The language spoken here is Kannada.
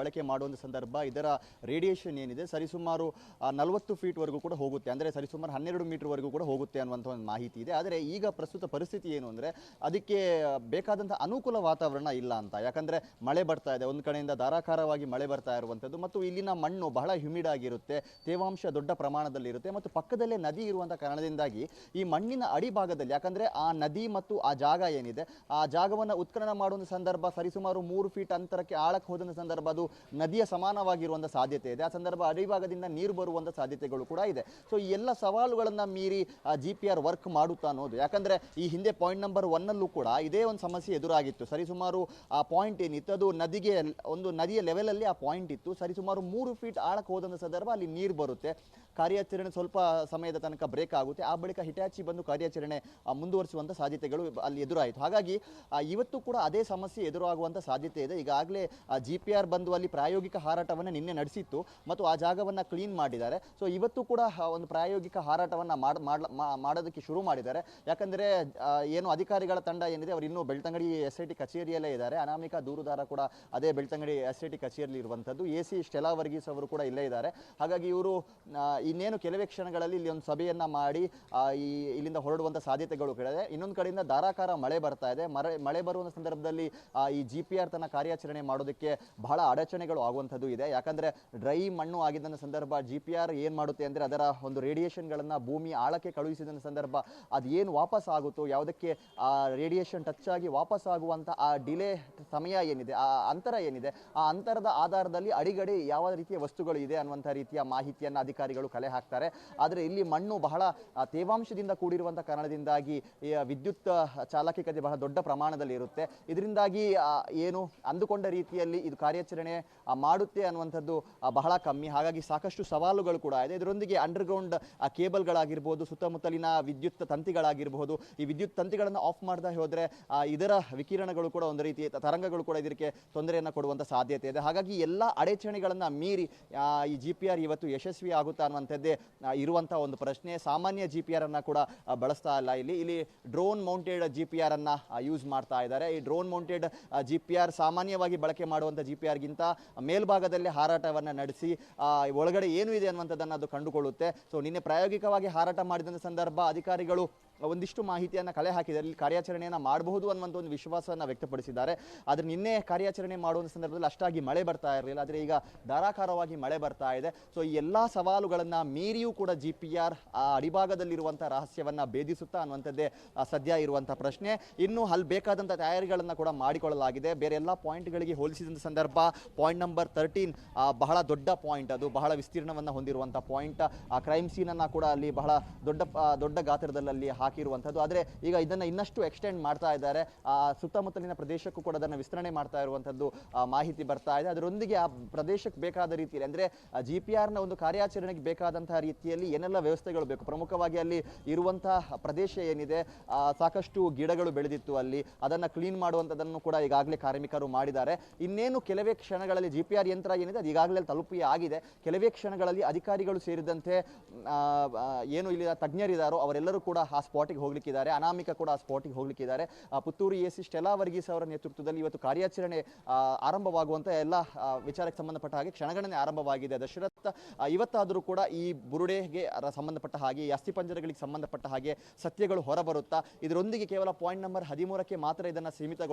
ಬಳಕೆ ಮಾಡುವಂಥ ಸಂದರ್ಭ, ಇದರ ರೇಡಿಯೇಷನ್ ಏನಿದೆ, ಸರಿಸುಮಾರು ನಲವತ್ತು ಫೀಟ್ವರೆಗೂ ಕೂಡ ಹೋಗುತ್ತೆ. ಅಂದರೆ ಸರಿಸುಮಾರು ಹನ್ನೆರಡು ಮೀಟರ್ವರೆಗೂ ಕೂಡ ಹೋಗುತ್ತೆ ಅನ್ನುವಂಥ ಒಂದು ಮಾಹಿತಿ ಇದೆ. ಆದರೆ ಈಗ ಪ್ರಸ್ತುತ ಪರಿಸ್ಥಿತಿ ಏನು ಅಂದರೆ, ಅದಕ್ಕೆ ಬೇಕಾದಂಥ ಅನುಕೂಲ ವಾತಾವರಣ ಇಲ್ಲ ಅಂತ. ಯಾಕಂದರೆ ಮಳೆ ಬರ್ತಾ ಇದೆ. ಒಂದು ಕಡೆಯಿಂದ ಧಾರಾಕಾರವಾಗಿ ಮಳೆ ಬರ್ತಾ ಇರುವಂಥದ್ದು ಮತ್ತು ಇಲ್ಲಿನ ಮಣ್ಣು ಬಹಳ ಹ್ಯುಮಿಡ್ ಆಗಿರುತ್ತೆ, ತೇವಾಂಶ ದೊಡ್ಡ ಪ್ರಮಾಣದಲ್ಲಿರುತ್ತೆ ಮತ್ತು ಪಕ್ಕದಲ್ಲೇ ನದಿ ಇರುವಂಥ ಕಾರಣದಿಂದಾಗಿ ಈ ಮಣ್ಣಿನ ಅಡಿಭಾಗದಲ್ಲಿ, ಯಾಕಂದರೆ ಆ ನದಿ ಮತ್ತು ಆ ಜಾಗ ಏನಿದೆ, ಆ ಜಾಗವನ್ನು ಉತ್ಖನನ ಮಾಡುವಂಥ ಸಂದರ್ಭ, ಸರಿಸುಮಾರು ಮೂರು ಫೀಟ್ ಅಂತರಕ್ಕೆ ಆಳಕ್ಕೆ ಹೋದಂಥ ಸಂದರ್ಭ, ಅದು ನದಿಯ ಸಮಾನವಾಗಿರುವಂಥ ಸಾಧ್ಯತೆ ಇದೆ. ಆ ಸಂದರ್ಭ ಅಡಿಭಾಗದಿಂದ ನೀರು ಬರುವಂಥ ಸಾಧ್ಯತೆಗಳು ಕೂಡ ಇದೆ. ಸೊ ಈ ಎಲ್ಲ ಸವಾಲುಗಳನ್ನು ಮೀರಿ ಜಿ ಪಿ ಆರ್ ವರ್ಕ್ ಮಾಡುತ್ತಾ ಅನ್ನೋದು. ಯಾಕಂದರೆ, ಈ ಹಿಂದೆ ಪಾಯಿಂಟ್ ನಂಬರ್ ಒನ್ನಲ್ಲೂ ಕೂಡ ಇದೇ ಒಂದು ಸಮಸ್ಯೆ ಎದುರಾಗಿತ್ತು. ಸರಿಸುಮಾರು ಆ ಪಾಯಿಂಟ್ ಏನಿತ್ತು? ಅದು ನದಿಗೆ, ಒಂದು ನದಿಯ ಲೆವೆಲಲ್ಲಿ ಆ ಪಾಯಿಂಟ್ ಇತ್ತು. ಸರಿಸುಮಾರು ಮೂರು ಫೀಟ್ ಆಳಕ್ಕೆ ಹೋದಂಥ ಸಂದರ್ಭ ಅಲ್ಲಿ ನೀರು ಬರುತ್ತೆ. ಕಾರ್ಯಾಚರಣೆ ಸ್ವಲ್ಪ ಸಮಯದ ತನಕ ಬ್ರೇಕ್ ಆಗುತ್ತೆ. ಆ ಬಳಿಕ ಹಿಟಾಚಿ ಬಂದು ಕಾರ್ಯಾಚರಣೆ ಮುಂದುವರಿಸುವಂಥ ಸಾಧ್ಯತೆಗಳು ಅಲ್ಲಿ ಎದುರಾಯಿತು. ಹಾಗಾಗಿ ಇವತ್ತು ಕೂಡ ಅದೇ ಸಮಸ್ಯೆ ಎದುರಾಗುವಂಥ ಸಾಧ್ಯತೆ ಇದೆ. ಈಗಾಗಲೇ ಜಿ ಪಿ ಆರ್ ಬಂದು ಅಲ್ಲಿ ಪ್ರಾಯೋಗಿಕ ಹಾರಾಟವನ್ನು ನಿನ್ನೆ ನಡೆಸಿತ್ತು ಮತ್ತು ಆ ಜಾಗವನ್ನು ಕ್ಲೀನ್ ಮಾಡಿದ್ದಾರೆ. ಸೊ ಇವತ್ತು ಕೂಡ ಒಂದು ಪ್ರಾಯೋಗಿಕ ಹಾರಾಟವನ್ನು ಮಾಡೋದಕ್ಕೆ ಶುರು ಮಾಡಿದ್ದಾರೆ. ಯಾಕಂದರೆ ಏನು ಅಧಿಕಾರಿಗಳ ತಂಡ ಏನಿದೆ, ಅವರು ಇನ್ನೂ ಬೆಳ್ತಂಗಡಿ ಎಸ್ ಐ ಟಿ ಕಚೇರಿಯಲ್ಲೇ ಇದ್ದಾರೆ. ಅನಾಮಿಕ ದೂರುದಾರ ಕೂಡ ಅದೇ ಬೆಳ್ತಂಗಡಿ ಎಸ್ ಐ ಟಿ ಕಚೇರಿಯಲ್ಲಿ ಇರುವಂಥದ್ದು. ಎ ಸಿ ಸ್ಟೆಲಾ ವರ್ಗೀಸ್ ಅವರು ಕೂಡ ಇಲ್ಲೇ ಇದ್ದಾರೆ. ಹಾಗಾಗಿ ಇವರು ಇನ್ನೇನು ಕೆಲವೇ ಕ್ಷಣಗಳಲ್ಲಿ ಇಲ್ಲಿ ಒಂದು ಸಭೆಯನ್ನ ಮಾಡಿ ಈ, ಇಲ್ಲಿಂದ ಹೊರಡುವಂಥ ಸಾಧ್ಯತೆಗಳು ಕೂಡ ಇದೆ. ಇನ್ನೊಂದು ಕಡೆಯಿಂದ ಧಾರಾಕಾರ ಮಳೆ ಬರ್ತಾ ಇದೆ. ಮಳೆ ಮಳೆ ಬರುವಂಥ ಸಂದರ್ಭದಲ್ಲಿ ಈ ಜಿ ಪಿ ಆರ್ ತನ್ನ ಕಾರ್ಯಾಚರಣೆ ಮಾಡೋದಕ್ಕೆ ಬಹಳ ಅಡಚಣೆಗಳು ಆಗುವಂಥದ್ದು ಇದೆ. ಯಾಕಂದ್ರೆ ಡ್ರೈ ಮಣ್ಣು ಆಗಿದ್ದ ಸಂದರ್ಭ ಜಿ ಪಿ ಆರ್ ಏನು ಮಾಡುತ್ತೆ ಅಂದರೆ ಅದರ ಒಂದು ರೇಡಿಯೇಷನ್ಗಳನ್ನು ಭೂಮಿ ಆಳಕ್ಕೆ ಕಳುಹಿಸಿದ ಸಂದರ್ಭ, ಅದು ಏನು ವಾಪಸ್ ಆಗುತ್ತೋ, ಯಾವುದಕ್ಕೆ ಆ ರೇಡಿಯೇಷನ್ ಟಚ್ ಆಗಿ ವಾಪಸ್ ಆಗುವಂಥ ಆ ಡಿಲೇ ಸಮಯ ಏನಿದೆ, ಆ ಅಂತರ ಏನಿದೆ, ಆ ಅಂತರದ ಆಧಾರದಲ್ಲಿ ಅಡಿಗಡಿ ಯಾವ ರೀತಿಯ ವಸ್ತುಗಳು ಇದೆ ಅನ್ನುವಂಥ ರೀತಿಯ ಮಾಹಿತಿಯನ್ನು ಅಧಿಕಾರಿಗಳು ಕಲೆ ಹಾಕ್ತಾರೆ. ಆದರೆ ಇಲ್ಲಿ ಮಣ್ಣು ಬಹಳ ತೇವಾಂಶದಿಂದ ಕೂಡಿರುವಂಥ ಕಾರಣದಿಂದಾಗಿ ವಿದ್ಯುತ್ ಚಾಲಕಿಕತೆ ಬಹಳ ದೊಡ್ಡ ಪ್ರಮಾಣದಲ್ಲಿ ಇರುತ್ತೆ. ಇದರಿಂದಾಗಿ ಏನು ಅಂದುಕೊಂಡ ರೀತಿಯಲ್ಲಿ ಇದು ಕಾರ್ಯಾಚರಣೆ ಮಾಡುತ್ತೆ ಅನ್ನುವಂಥದ್ದು ಬಹಳ ಕಮ್ಮಿ. ಹಾಗಾಗಿ ಸಾಕಷ್ಟು ಸವಾಲುಗಳು ಕೂಡ ಇದೆ. ಇದರೊಂದಿಗೆ ಅಂಡರ್ಗ್ರೌಂಡ್ ಕೇಬಲ್ಗಳಾಗಿರ್ಬೋದು, ಸುತ್ತಮುತ್ತಲಿನ ವಿದ್ಯುತ್ ತಂತಿಗಳಾಗಿರ್ಬೋದು, ಈ ವಿದ್ಯುತ್ ತಂತಿಗಳನ್ನು ಆಫ್ ಮಾಡ್ತಾ ಹೋದರೆ ಇದರ ವಿಕಿರಣಗಳು ಕೂಡ ಒಂದು ರೀತಿ ತರಂಗಗಳು ಕೂಡ ಇದಕ್ಕೆ ತೊಂದರೆಯನ್ನು ಕೊಡುವಂಥ ಸಾಧ್ಯತೆ ಇದೆ. ಹಾಗಾಗಿ ಎಲ್ಲ ಅಡಚಣೆಗಳನ್ನು ಮೀರಿ ಈ ಜಿ ಪಿ ಆರ್ ಇವತ್ತು ಯಶಸ್ವಿ ಆಗುತ್ತಾ ಅನ್ನುವಂಥದ್ದೇ ಇರುವಂಥ ಒಂದು ಪ್ರಶ್ನೆ. ಸಾಮಾನ್ಯ ಜಿ ಪಿ ಆರ್ ಅನ್ನ ಕೂಡ ಬಳಸ್ತಾ ಇಲ್ಲ ಇಲ್ಲಿ. ಇಲ್ಲಿ drone mounted G P R ಅನ್ನ ಯೂಸ್ ಮಾಡ್ತಾ ಇದ್ದಾರೆ. ಈ drone mounted G P R ಸಾಮಾನ್ಯವಾಗಿ ಬಳಕೆ ಮಾಡುವಂಥ ಜಿ ಪಿ ಆರ್ಗಿಂತ ಮೇಲ್ಭಾಗದಲ್ಲಿ ಹಾರಾಟವನ್ನು ನಡೆಸಿ ಒಳಗಡೆ ಏನು ಇದೆ ಅನ್ನುವಂಥದ್ದನ್ನು ಅದು ಕಂಡುಕೊಳ್ಳುತ್ತೆ. ಸೊ ನಿನ್ನೆ ಪ್ರಾಯೋಗಿಕವಾಗಿ ಹಾರಾಟ ಮಾಡಿದಂಥ ಸಂದರ್ಭ ಅಧಿಕಾರಿಗಳು ಒಂದಿಷ್ಟು ಮಾಹಿತಿಯನ್ನು ಕಲೆ ಹಾಕಿದ್ದಾರೆ. ಇಲ್ಲಿ ಕಾರ್ಯಾಚರಣೆಯನ್ನು ಮಾಡಬಹುದು ಅನ್ನುವಂಥ ಒಂದು ವಿಶ್ವಾಸವನ್ನು ವ್ಯಕ್ತಪಡಿಸಿದ್ದಾರೆ. ಆದರೆ ನಿನ್ನೆ ಕಾರ್ಯಾಚರಣೆ ಮಾಡುವಂಥ ಸಂದರ್ಭದಲ್ಲಿ ಅಷ್ಟಾಗಿ ಮಳೆ ಬರ್ತಾ ಇರಲಿಲ್ಲ. ಆದರೆ ಈಗ ಧಾರಾಕಾರವಾಗಿ ಮಳೆ ಬರ್ತಾ ಇದೆ. ಸೊ ಈ ಎಲ್ಲ ಸವಾಲುಗಳನ್ನು ಮೀರಿಯೂ ಕೂಡ ಜಿ ಪಿ ಆರ್ ಆ ಅಡಿಭಾಗದಲ್ಲಿರುವಂಥ ರಹಸ್ಯವನ್ನು ಭೇದಿಸುತ್ತಾ ಅನ್ನುವಂಥದ್ದೇ ಸದ್ಯ ಇರುವಂಥ ಪ್ರಶ್ನೆ. ಇನ್ನು ಅಲ್ಲಿ ಬೇಕಾದಂಥ ತಯಾರಿಗಳನ್ನು ಕೂಡ ಮಾಡಿಕೊಳ್ಳಲಾಗಿದೆ. ಬೇರೆ ಎಲ್ಲ ಪಾಯಿಂಟ್ಗಳಿಗೆ ಹೋಲಿಸಿದಂಥ ಸಂದರ್ಭ ಪಾಯಿಂಟ್ ನಂಬರ್ ತರ್ಟೀನ್ ಬಹಳ ದೊಡ್ಡ ಪಾಯಿಂಟ್ ಅದು. ಬಹಳ ವಿಸ್ತೀರ್ಣವನ್ನು ಹೊಂದಿರುವಂಥ ಪಾಯಿಂಟ್. ಆ ಕ್ರೈಮ್ ಸೀನನ್ನು ಕೂಡ ಅಲ್ಲಿ ಬಹಳ ದೊಡ್ಡ ದೊಡ್ಡ ಗಾತ್ರದಲ್ಲಿ ಹಾಕಿರುವಂಥದ್ದು. ಆದರೆ ಈಗ ಇದನ್ನು ಇನ್ನಷ್ಟು ಎಕ್ಸ್ಟೆಂಡ್ ಮಾಡ್ತಾ ಇದ್ದಾರೆ. ಆ, ಸುತ್ತಮುತ್ತಲಿನ ಪ್ರದೇಶಕ್ಕೂ ಕೂಡ ಅದನ್ನು ವಿಸ್ತರಣೆ ಮಾಡ್ತಾ ಇರುವಂಥದ್ದು ಮಾಹಿತಿ ಬರ್ತಾ ಇದೆ. ಅದರೊಂದಿಗೆ ಆ ಪ್ರದೇಶಕ್ಕೆ ಬೇಕಾದ ರೀತಿಯಲ್ಲಿ, ಅಂದರೆ ಜಿ ಪಿ ಆರ್ನ ಒಂದು ಕಾರ್ಯಾಚರಣೆಗೆ ಬೇಕಾದಂತಹ ರೀತಿಯಲ್ಲಿ ಏನೆಲ್ಲ ವ್ಯವಸ್ಥೆಗಳು ಬೇಕು? ಪ್ರಮುಖವಾಗಿ ಅಲ್ಲಿ ಇರುವಂತಹ ಪ್ರದೇಶ ಏನಿದೆ ಸಾಕಷ್ಟು ಗಿಡಗಳು ಬೆಳೆದಿತ್ತು ಅಲ್ಲಿ. ಅದನ್ನು ಕ್ಲೀನ್ ಮಾಡುವಂಥದ್ದನ್ನು ಕೂಡ ಈಗಾಗಲೇ ಕಾರ್ಮಿಕರು ಮಾಡಿದ್ದಾರೆ. ಇನ್ನೇನು ಕೆಲವೇ ಕ್ಷಣಗಳಲ್ಲಿ ಜಿ ಪಿ ಆರ್ ಯಂತ್ರ ಏನಿದೆ ಅದು ಈಗಾಗಲೇ ತಲುಪಿ ಆಗಿದೆ. ಕೆಲವೇ ಕ್ಷಣಗಳಲ್ಲಿ ಅಧಿಕಾರಿಗಳು ಸೇರಿದಂತೆ ಏನು ಇಲ್ಲಿ ತಜ್ಞರಿದ್ದಾರೋ ಅವರೆಲ್ಲರೂ ಕೂಡ ಆ ಸ್ಪಾಟಿಗೆ ಹೋಗ್ಲಿಕ್ಕಿದ್ದಾರೆ. ಅನಾಮಿಕ ಕೂಡ ಆ ಸ್ಪಾಟಿಗೆ ಹೋಗ್ಲಿಕ್ಕಿದ್ದಾರೆ. Puttur A C Stella Varghese ಅವರ ನೇತೃತ್ವದಲ್ಲಿ ಇವತ್ತು ಕಾರ್ಯಾಚರಣೆ ಆರಂಭವಾಗುವಂಥ ಎಲ್ಲ ವಿಚಾರಕ್ಕೆ ಸಂಬಂಧಪಟ್ಟ ಹಾಗೆ ಕ್ಷಣಗಣನೆ ಆರಂಭವಾಗಿದೆ. ದಶರಥ ಇವತ್ತಾದರೂ ಕೂಡ ಈ ಬುರುಡೆಗೆ ಸಂಬಂಧಪಟ್ಟ ಹಾಗೆ, ಈ ಅಸ್ಥಿಪಂಜರಗಳಿಗೆ ಸಂಬಂಧಪಟ್ಟ ಹಾಗೆ ಸತ್ಯಗಳು ಹೊರಬರುತ್ತಾ, ಇದರೊಂದಿಗೆ ಕೇವಲ ಪಾಯಿಂಟ್ ನಂಬರ್ ಹದಿಮೂರಕ್ಕೆ ಮಾತ್ರ ಇದನ್ನು ಸೀಮಿತಗೊಳಿಸಿ